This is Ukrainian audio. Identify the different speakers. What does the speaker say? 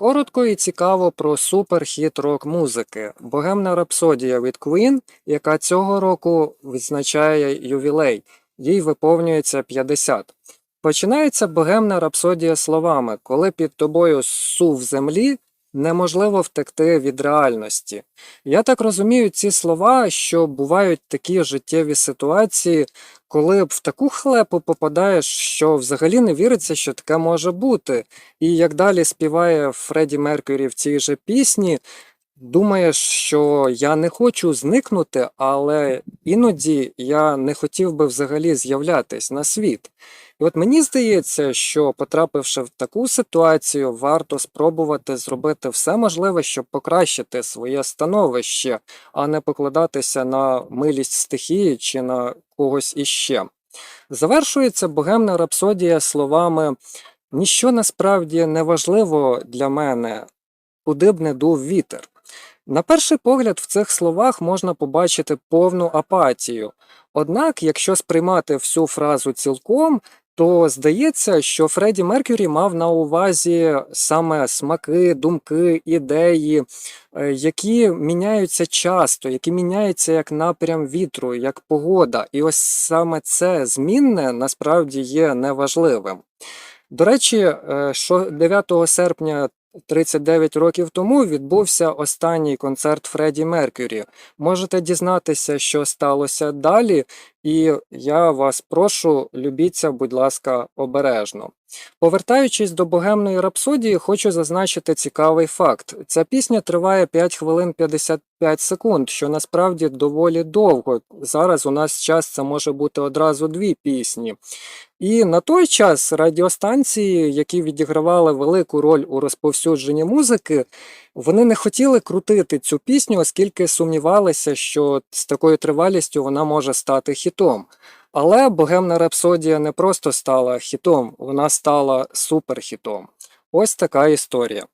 Speaker 1: Коротко і цікаво про суперхіт рок-музики Богемна рапсодія від Queen, яка цього року відзначає ювілей, їй виповнюється 50. Починається богемна рапсодія словами, коли під тобою сув землі, неможливо втекти від реальності. Я так розумію ці слова, що бувають такі життєві ситуації, коли в таку хлепу попадаєш, що взагалі не віриться, що таке може бути. І як далі співає Фредді Меркюрі в цій же пісні, думаєш, що я не хочу зникнути, але іноді я не хотів би взагалі з'являтись на світ. І от мені здається, що потрапивши в таку ситуацію, варто спробувати зробити все можливе, щоб покращити своє становище, а не покладатися на милість стихії чи на когось іще. Завершується богемна рапсодія словами Ніщо насправді не важливо для мене, куди б не дув вітер. На перший погляд, в цих словах можна побачити повну апатію. Однак, якщо сприймати всю фразу цілком, то здається, що Фредді Меркюрі мав на увазі саме смаки, думки, ідеї, е, які міняються часто, які міняються як напрям вітру, як погода. І ось саме це змінне насправді є неважливим. До речі, е, що 9 серпня 39 років тому відбувся останній концерт Фредді Меркюрі. Можете дізнатися, що сталося далі, і я вас прошу, любіться, будь ласка, обережно. Повертаючись до богемної рапсодії, хочу зазначити цікавий факт. Ця пісня триває 5 хвилин 55 секунд, що насправді доволі довго. Зараз у нас час це може бути одразу дві пісні. І на той час радіостанції, які відігравали велику роль у розповсюдженні музики, вони не хотіли крутити цю пісню, оскільки сумнівалися, що з такою тривалістю вона може стати хітом. Але богемна рапсодія не просто стала хітом, вона стала суперхітом. Ось така історія.